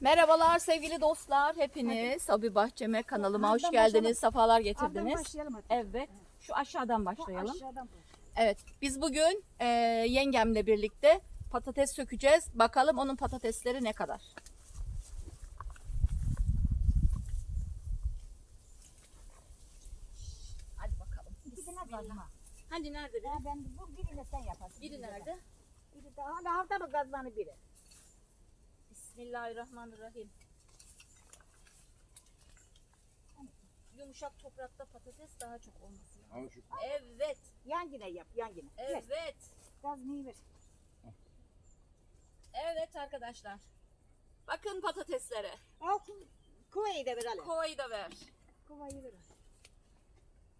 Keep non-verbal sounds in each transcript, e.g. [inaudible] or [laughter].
Merhabalar sevgili dostlar hepiniz. Abi Bahçeme kanalıma hoş geldiniz. başlayalım? Safalar getirdiniz. başlayalım hadi. Evet. Şu aşağıdan başlayalım. Aşağıdan. Evet. Biz bugün e, yengemle birlikte patates sökeceğiz. Bakalım onun patatesleri ne kadar. Hadi bakalım. İkisine kazma. Hadi nerede? Ya ben bu birini sen yaparsın. Biri nerede? Biri de hala hafta mı kazmanı biri? Bismillahirrahmanirrahim. Yumuşak toprakta patates daha çok olması lazım. Ama şu Evet. Yan yine yap yan yine. Ver. Evet. Kazmayı ver. Evet arkadaşlar. Bakın patateslere. Al ku- kovayı da ver Ali. Kovayı da ver. Kovayı ver.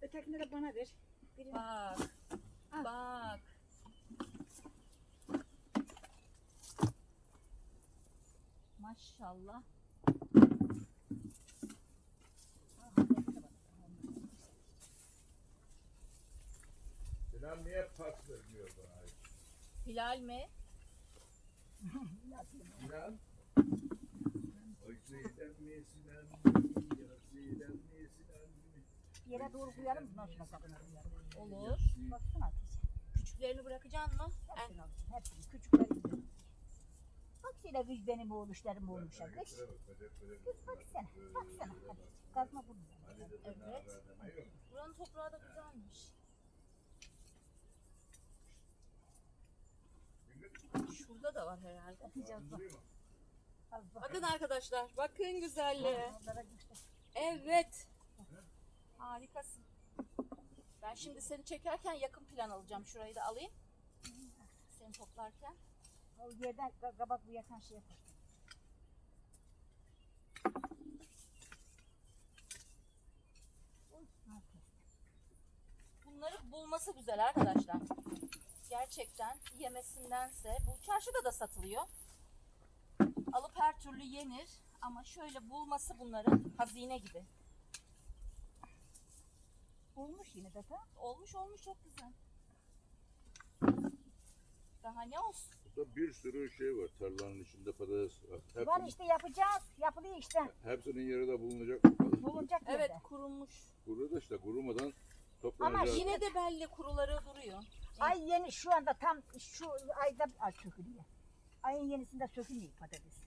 Ötekini de bana ver. Birini Bak. Al. Bak. Maşallah. Sinan niye pas vermiyor bana? Hilal mi? Sinan? Oy mi Sinan mi? Ya mi Sinan mi? yere doğru koyalım mı? Nasıl sakın Olur. Baksana. Küçüklerini bırakacaksın mı? Hepsini alacaksın. Hepsini. Küçükleri yine güç benim oğluşlarım olmuşlar. Kız. Kız baksana. Baksana. Hadi. Kazma bunu. Evet. Buranın toprağı da güzelmiş. Şurada da var herhalde. Atacağız bak. Az bak. Bakın arkadaşlar. Bakın güzelliğe. Evet. Harikasın. Ben şimdi seni çekerken yakın plan alacağım. Şurayı da alayım. Seni toplarken. O yerden ka- kabak bu yakan şey yapar. Oy, ne yapıyorsun? Bunları bulması güzel arkadaşlar. Gerçekten yemesindense bu çarşıda da satılıyor. Alıp her türlü yenir ama şöyle bulması bunların hazine gibi. Olmuş yine de. Olmuş olmuş çok güzel. Daha ne olsun? Burada bir sürü şey var. Tarlanın içinde patates var. Var Hepsinin, işte yapacağız. Yapılıyor işte. hepsinin yeri de bulunacak. Bulunacak Evet yerde. kurumuş. Kuru da işte kurumadan Ama toplanacak. Yine de belli kuruları duruyor. Ay yeni şu anda tam şu ayda ay sökülüyor. Ayın yenisinde sökülüyor patates.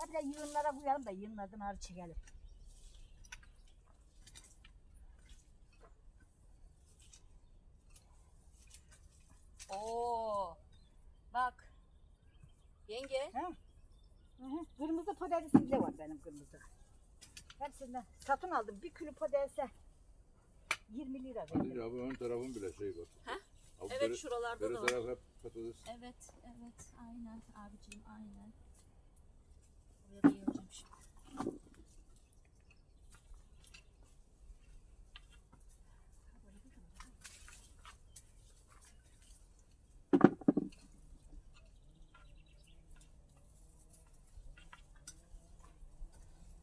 Hep de yığınlara koyalım da yığınlardan ağrı çekelim. Oo. Bak. Yenge. He? Hı hı. Kırmızı patatesim de var benim kırmızı. Hepsinden satın aldım. Bir kilo patatese 20 lira verdim. Bu ön tarafın bile şey var. Ha? Abi Evet beri- şuralarda beri da var. taraf hep patates. Evet, evet. Aynen abicim, aynen. Buraya da yığacağım şimdi.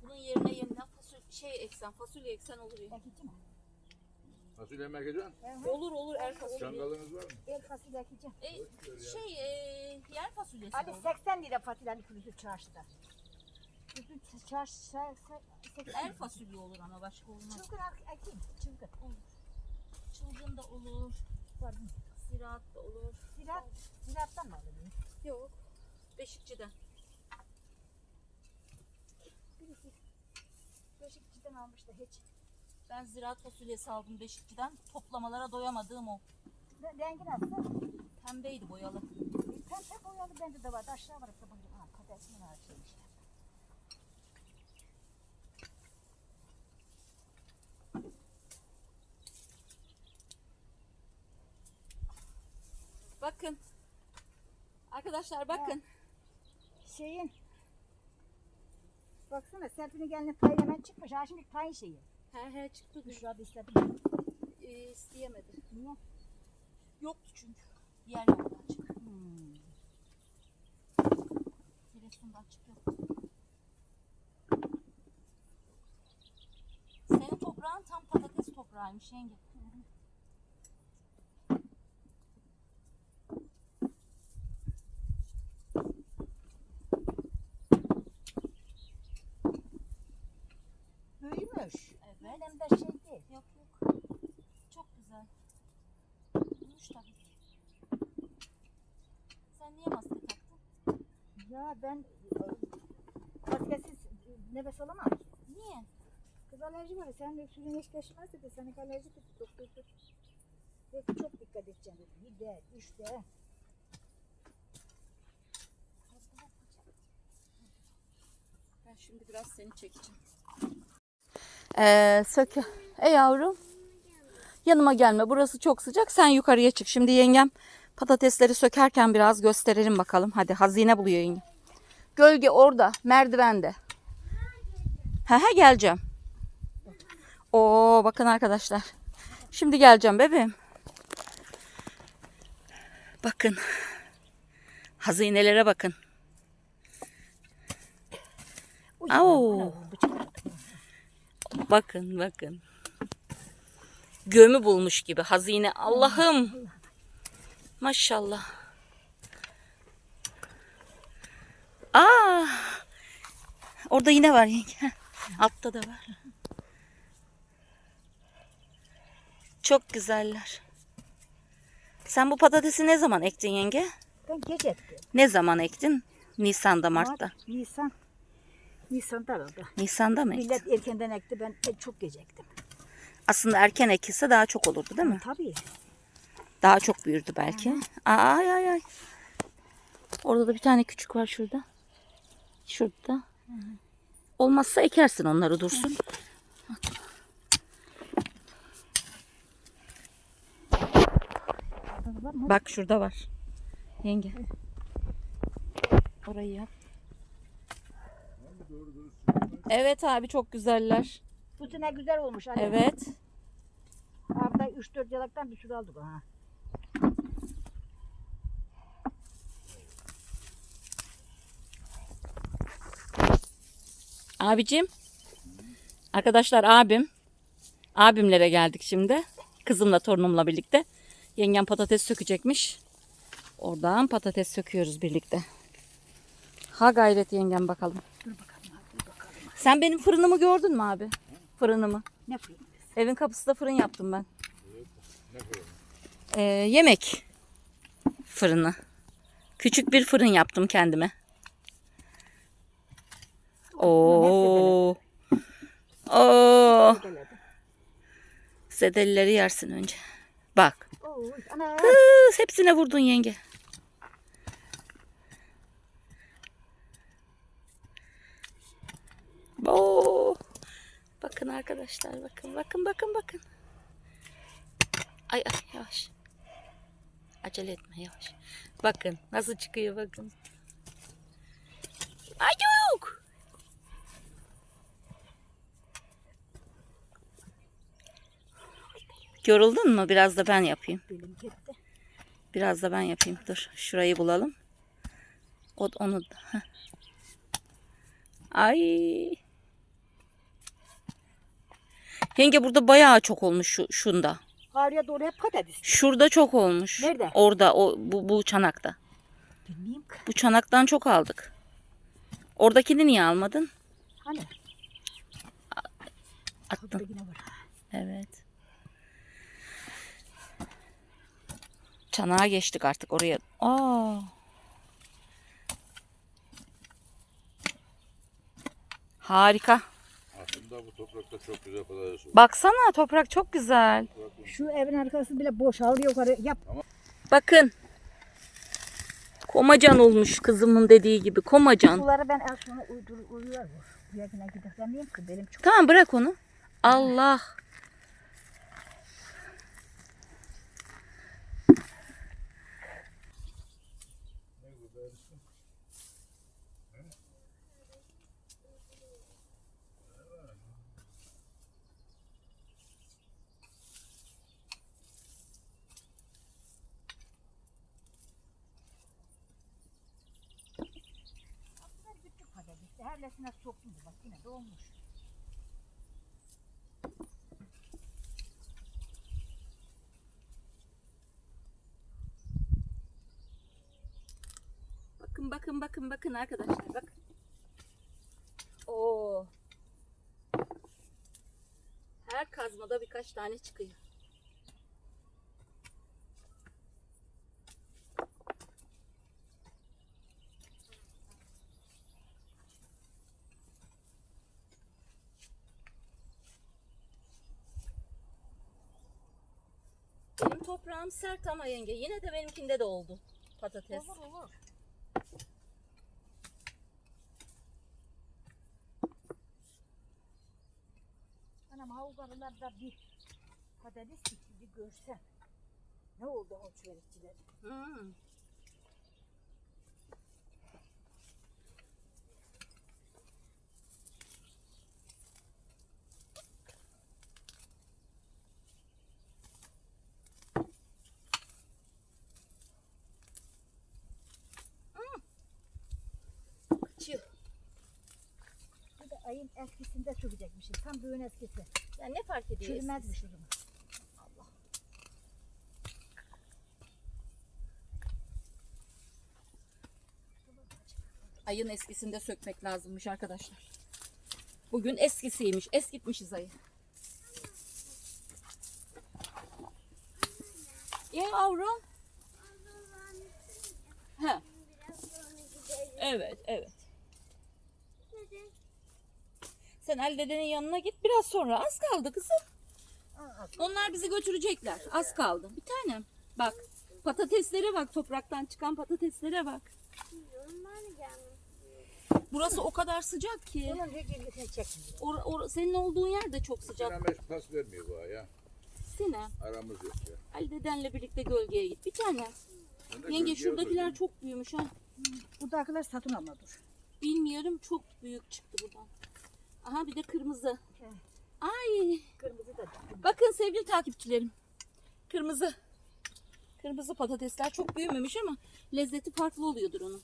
Bunun yerine yeniden fasulye şey eksen, fasulye eksen olur ya. Ekici mi? Fasulye mi ekeceksin? Olur olur er fasulye. Çangalınız var mı? El fasulye ekeceğim. E, şey e, yer fasulyesi olur. 80 lira fasulyenin kilosu çarşıda. Çarşıda 80 Er fasulye olur ama başka olmaz. Çılgın ekeyim. Çılgın. Olur. Çılgın da olur. Pardon. Ziraat da olur. Ziraat, ziraattan mı alıyorsun? Yok. Beşikçiden. Birisi Beşikçiden almış da hiç. Ben ziraat fasulyesi aldım Beşikçiden. Toplamalara doyamadığım o. Re- Rengi nasıl? Pembeydi boyalı. Pembe boyalı bende de vardı. Aşağı varıp da bakacağım. Ha, patatesimin ağaçıymış. Bakın. Arkadaşlar bakın. Şeyin Baksana Serpil'in gelinin payı hemen çıkmış. Ha şimdi payın şeyi. He he çıktı. Şurada istedim. Ee, isteyemedi. Niye? Yoktu çünkü. Diğer yolda açık. Hmm. Giresun'da açık yok. Senin toprağın tam patates toprağıymış yenge. Gümüş. Evet. Benim de şey değil. Yok yok. Çok güzel. Gümüş tabii. Sen niye maske taktın? Ya ben e, maskesiz nefes alamam. ki. Niye? Kız alerji var. Sen öksürüğün hiç geçmez dedi. Senin alerji dedi. Doktor dedi. Dedi çok dikkat edeceksin dedi. Bir de, üç de. Ben şimdi biraz seni çekeceğim. Ee, Söke. E yavrum. Yanıma gelme. Burası çok sıcak. Sen yukarıya çık. Şimdi yengem patatesleri sökerken biraz gösterelim bakalım. Hadi hazine buluyor yengem. Gölge orada. Merdivende. He he geleceğim. Oo bakın arkadaşlar. Şimdi geleceğim bebeğim. Bakın. Hazinelere bakın. Uy, Bakın bakın. Gömü bulmuş gibi hazine. Allah'ım. Maşallah. Aa! Orada yine var yenge. [laughs] Altta da var. Çok güzeller. Sen bu patatesi ne zaman ektin yenge? Ben gece ettim. Ne zaman ektin? Nisan'da, Mart'ta. Mart, Nisan. Nisan'da herhalde. Nisan'da mı? Millet erkenden ekti. Ben e, çok gece ektim. Aslında erken ekilse daha çok olurdu değil mi? Tabii. Daha çok büyürdü belki. Ay ay ay. Orada da bir tane küçük var şurada. Şurada. Olmazsa ekersin onları dursun. Mı? Bak şurada var. Yenge. Orayı yap. Evet abi çok güzeller. Bu sene güzel olmuş. Anne. Evet. Arada 3-4 yalaktan bir sürü aldık. Ha. Abicim. Arkadaşlar abim. Abimlere geldik şimdi. Kızımla torunumla birlikte. Yengem patates sökecekmiş. Oradan patates söküyoruz birlikte. Ha gayret yengem bakalım. Dur bakalım. Sen benim fırınımı gördün mü abi? Fırınımı. Ne fırın? Evin kapısında fırın yaptım ben. Ee, yemek fırını. Küçük bir fırın yaptım kendime. Oo. Oo. Geledi. Sedelileri yersin önce. Bak. Kız, hepsine vurdun yenge. Oo. Bakın arkadaşlar bakın bakın bakın bakın. Ay ay yavaş. Acele etme yavaş. Bakın nasıl çıkıyor bakın. Ay yok. Yoruldun mu? Biraz da ben yapayım. Biraz da ben yapayım. Dur. Şurayı bulalım. O, onu. Ay. Yenge burada bayağı çok olmuş şu, şunda. Harya doğru hep patates. Şurada çok olmuş. Nerede? Orada o bu, bu çanakta. Bilmeyeyim ki. Bu çanaktan çok aldık. Oradakini niye almadın? Hani? Attın. Burada yine var. Evet. Çanağa geçtik artık oraya. Aa. Harika. Aslında bu toprakta çok güzel patates olur. Baksana toprak çok güzel. Şu evin arkası bile boş. Al yukarı yap. Bakın. Komacan olmuş kızımın dediği gibi. Komacan. Suları ben el sonra uydur, uyuyor bu. Buraya yine gider. Ben diyeyim ki benim çok. Tamam bırak onu. Allah. Herlesine soktum. Bak yine dolmuş. Bakın bakın bakın bakın arkadaşlar bakın. Oo. Kazmada birkaç tane çıkıyor. Benim toprağım sert ama yenge. Yine de benimkinde de oldu patates. Olur olur. Anam havuzlarında bir patates dikti bir görsen. Ne oldu o çörekçiler? Hmm. Hmm. Kaçıyor. Bir de ayın eskisinde sökecekmişim. Tam düğün eskisi. Ya ne fark ediyor? Çürümezmiş o zaman. Ayın eskisinde sökmek lazımmış arkadaşlar. Bugün eskisiymiş. Eskitmişiz ayı. Ya yavrum. Ha, evet, evet. Sen Ali dedenin yanına git. Biraz sonra az kaldı kızım. Onlar bizi götürecekler. Az kaldı. Bir tanem. Bak. Patateslere bak. Topraktan çıkan patateslere bak. Burası o kadar sıcak ki. Onun çekmiyor. Or, or- senin olduğun yer de çok sıcak. Sinem hiç pas vermiyor bu ya. Sinem. Aramız yok ya. Ali dedenle birlikte gölgeye git. Bir tane. Ben de Yenge gölgeye şuradakiler çok büyümüş ha. Buradakiler satın alma dur. Bilmiyorum çok büyük çıktı buradan. Aha bir de kırmızı. Ay. Kırmızı da. Bakın sevgili takipçilerim. Kırmızı. Kırmızı patatesler çok büyümemiş ama lezzeti farklı oluyordur onun.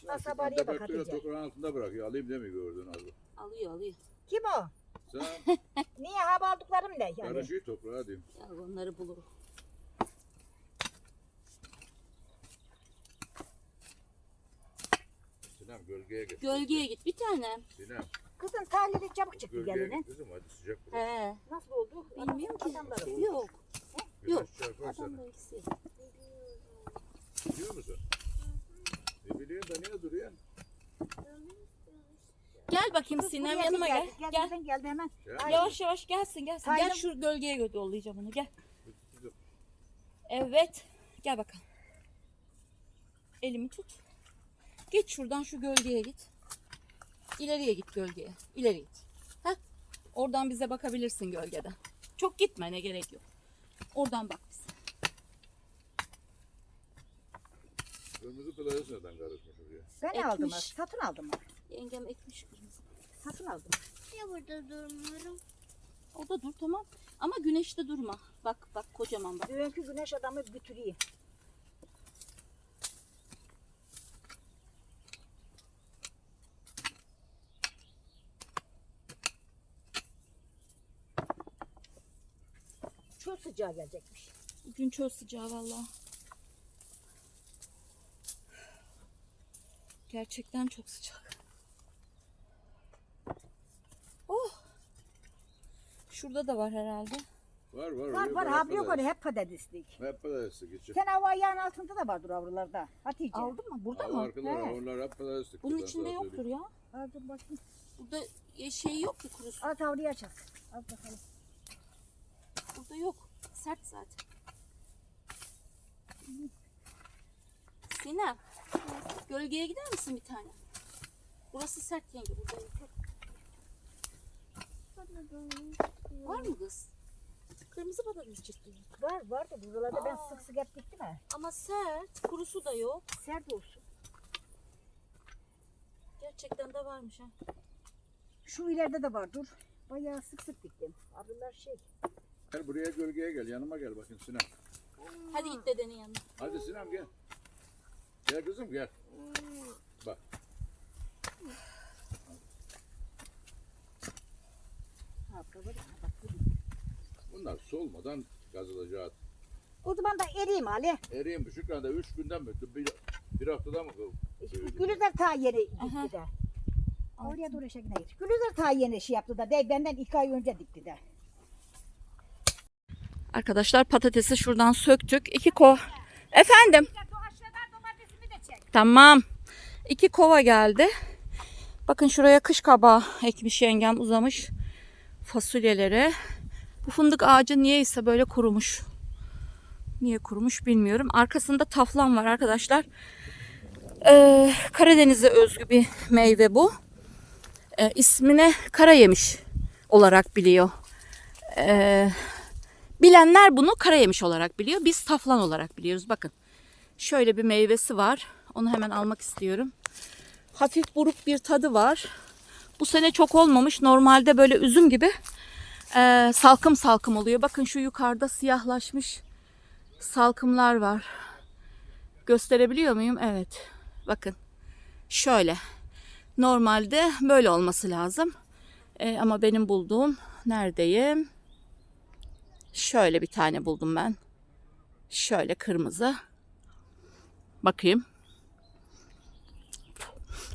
Şu bariye bak Hatice. toprağın altında bırakıyor. Alayım mi gördün abi? Alıyor alıyor. Kim o? Sen [laughs] Niye hava aldıklarım ne? Yani. karışıyı toprağa diyeyim. Ya onları bulurum. Sinem gölgeye git. Gölgeye git bir tane. Sinem Kızın tahlili çabuk çıktı gölgeye gelinin. git kızım hadi sıcak burası. He. Nasıl oldu? Bilmiyorum ki. Adamları. Yok. Güneş Yok. çarpar Adam da eksi. Biliyor musun? E biliyorsun da niye duruyorsun? Gel bakayım Sinem yanıma gel. geldi, Gel. Gel. Geldi, geldi hemen. Ya, Yavaş yavaş gelsin gelsin. Gel Taylım- şu gölgeye yollayacağım onu gel. kızım, Evet. Gel bakalım. Elimi tut. Git şuradan şu gölgeye git. İleriye git gölgeye. İleri git. Heh. Oradan bize bakabilirsin gölgeden. Çok gitme ne gerek yok. Oradan bak bize. Kırmızı patates neden karışmış oraya? Ben aldım. Ekmiş. ha, Satın aldım. Yengem ekmiş kırmızı. Satın aldım. Niye burada durmuyorum? Orada dur tamam. Ama güneşte durma. Bak bak kocaman bak. Dünkü güneş adamı götürüyor. Çok sıcağı gelecekmiş. Bugün çok sıcağı valla. Gerçekten çok sıcak. Oh. Şurada da var herhalde. Var var. Var var abi yok öyle hep patateslik. Hep patatesli geçin. Sen hava ayağın altında da vardır avrularda. Hatice. Aldın mı? Burada Al mı? arkalar He. onlar hep patatesli. Bunun içinde yoktur söyleyeyim. ya. Al dur bakayım. Burada şey yok ki kurusu. Al tavriye açalım. Al bakalım. Burada yok. Sert zaten. Sinem. Gölgeye gider misin bir tane? Burası sert yenge. Burada. Var mı kız? Kırmızı patates çıktı. Var var da buralarda ben Aa. sık sık hep gittim ha. Ama sert. Kurusu da yok. Sert olsun. Gerçekten de varmış ha. Şu ileride de var dur. Bayağı sık sık diktim. Arılar şey. Gel buraya gölgeye gel. Yanıma gel bakayım Sinem. Hadi git dedenin yanına. Hadi Sinem gel. Gel kızım gel. Bak. Bunlar solmadan kazılacak. O zaman da eriyim Ali. Eriyim bu Şükran da 3 günden mi? Bir, bir haftada mı? Gülüzar ta yeri gitti de. Oraya doğru eşeğine git. Gülüzar ta yeni şey yaptı da. De, benden iki ay önce dikti de. Arkadaşlar patatesi şuradan söktük. İki kova. Efendim. Tamam. İki kova geldi. Bakın şuraya kış kabağı ekmiş yengem uzamış fasulyelere. Bu fındık ağacı niyeyse böyle kurumuş. Niye kurumuş bilmiyorum. Arkasında taflan var arkadaşlar. Ee, Karadeniz'e özgü bir meyve bu. Ee, ismine kara yemiş olarak biliyor. Ee, bilenler bunu kara yemiş olarak biliyor. Biz taflan olarak biliyoruz. Bakın şöyle bir meyvesi var. Onu hemen almak istiyorum. Hafif buruk bir tadı var. Bu sene çok olmamış. Normalde böyle üzüm gibi ee, salkım salkım oluyor. Bakın şu yukarıda siyahlaşmış salkımlar var. Gösterebiliyor muyum? Evet. Bakın. Şöyle. Normalde böyle olması lazım. Ee, ama benim bulduğum neredeyim? Şöyle bir tane buldum ben. Şöyle kırmızı. Bakayım.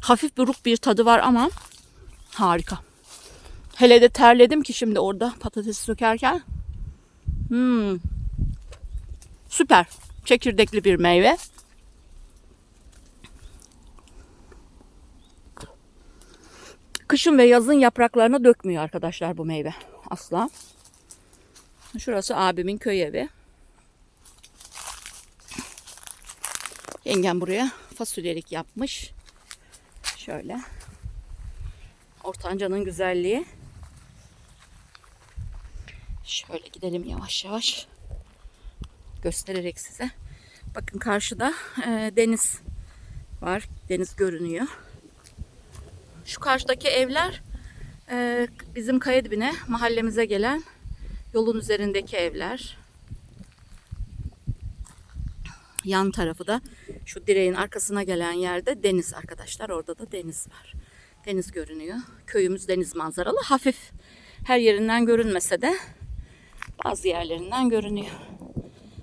Hafif buruk bir tadı var ama harika. Hele de terledim ki şimdi orada patatesi sökerken. Hmm. Süper. Çekirdekli bir meyve. Kışın ve yazın yapraklarını dökmüyor arkadaşlar bu meyve. Asla. Şurası abimin köy evi. Yengem buraya fasulyelik yapmış. Şöyle. Ortancanın güzelliği. Şöyle gidelim yavaş yavaş. Göstererek size. Bakın karşıda e, deniz var. Deniz görünüyor. Şu karşıdaki evler e, bizim kaya dibine mahallemize gelen yolun üzerindeki evler. Yan tarafı da şu direğin arkasına gelen yerde deniz arkadaşlar. Orada da deniz var. Deniz görünüyor. Köyümüz deniz manzaralı. Hafif her yerinden görünmese de bazı yerlerinden görünüyor.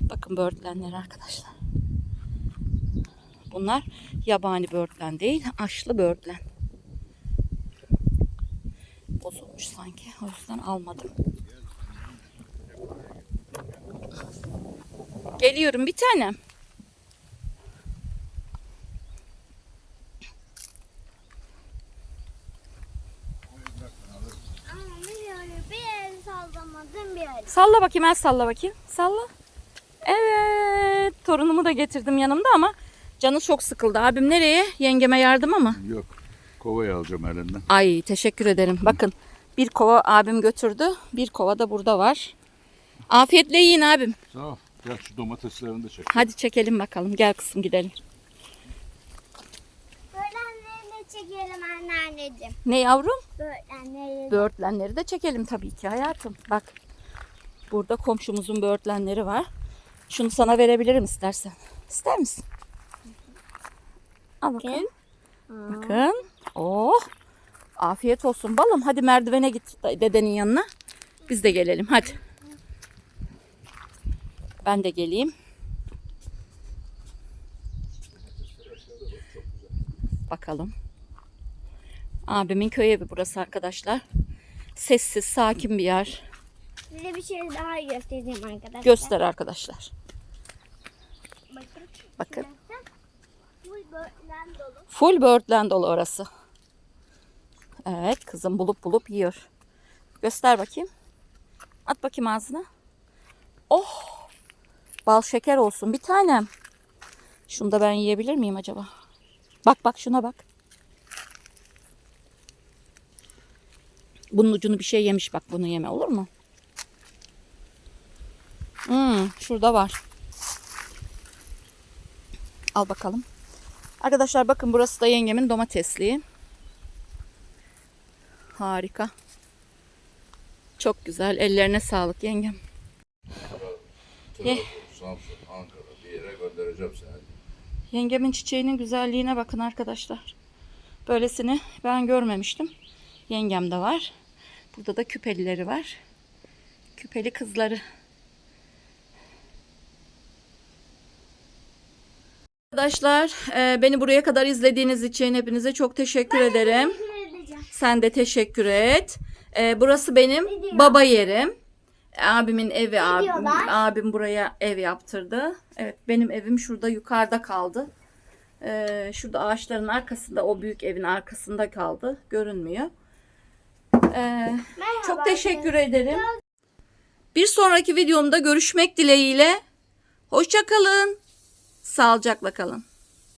Bakın böğürtlenler arkadaşlar. Bunlar yabani böğürtlen değil, aşlı böğürtlen. Bozulmuş sanki. O yüzden almadım. Geliyorum bir tane. Ama böyle bir el sallamadım bir el. Salla bakayım el salla bakayım. Salla. Evet. Torunumu da getirdim yanımda ama canı çok sıkıldı. Abim nereye? Yengeme yardıma mı? Yok. Kovayı alacağım elinden. Ay teşekkür ederim. Bakın bir kova abim götürdü. Bir kova da burada var. Afiyetle yiyin abim. Sağ ol. Gel şu domateslerini de çek. Hadi çekelim bakalım. Gel kızım gidelim. Böğrenleri de çekelim anneanneciğim. Ne yavrum? Böğrenleri de. Böğürtlenleri de çekelim tabii ki hayatım. Bak burada komşumuzun böğürtlenleri var. Şunu sana verebilirim istersen. İster misin? Al bakalım. Bakın. Oh. Afiyet olsun balım. Hadi merdivene git dedenin yanına. Biz de gelelim hadi. Ben de geleyim. Bakalım. Abimin köy evi burası arkadaşlar. Sessiz, sakin bir yer. Size bir şey daha göstereceğim arkadaşlar. Göster arkadaşlar. Bakın. Bakın. Full böğürtlen dolu. Full böğürtlen dolu orası. Evet kızım bulup bulup yiyor. Göster bakayım. At bakayım ağzına. Oh! Bal şeker olsun bir tanem. Şunu da ben yiyebilir miyim acaba? Bak bak şuna bak. Bunun ucunu bir şey yemiş bak bunu yeme olur mu? Hmm, şurada var. Al bakalım. Arkadaşlar bakın burası da yengemin domatesliği. Harika. Çok güzel. Ellerine sağlık yengem. Ye. Samsun, Ankara bir yere göndereceğim seni. Yengemin çiçeğinin güzelliğine bakın arkadaşlar. Böylesini ben görmemiştim. Yengemde var. Burada da küpelileri var. Küpeli kızları. Arkadaşlar e, beni buraya kadar izlediğiniz için hepinize çok teşekkür ederim. Teşekkür. Sen de teşekkür et. Ee, burası benim baba yerim. Abimin evi abim. diyorlar? Abim buraya ev yaptırdı. Evet benim evim şurada yukarıda kaldı. Ee, şurada ağaçların arkasında o büyük evin arkasında kaldı. Görünmüyor. Ee, Merhaba. çok teşekkür ederim. Bir sonraki videomda görüşmek dileğiyle. Hoşça kalın. Sağlıcakla kalın.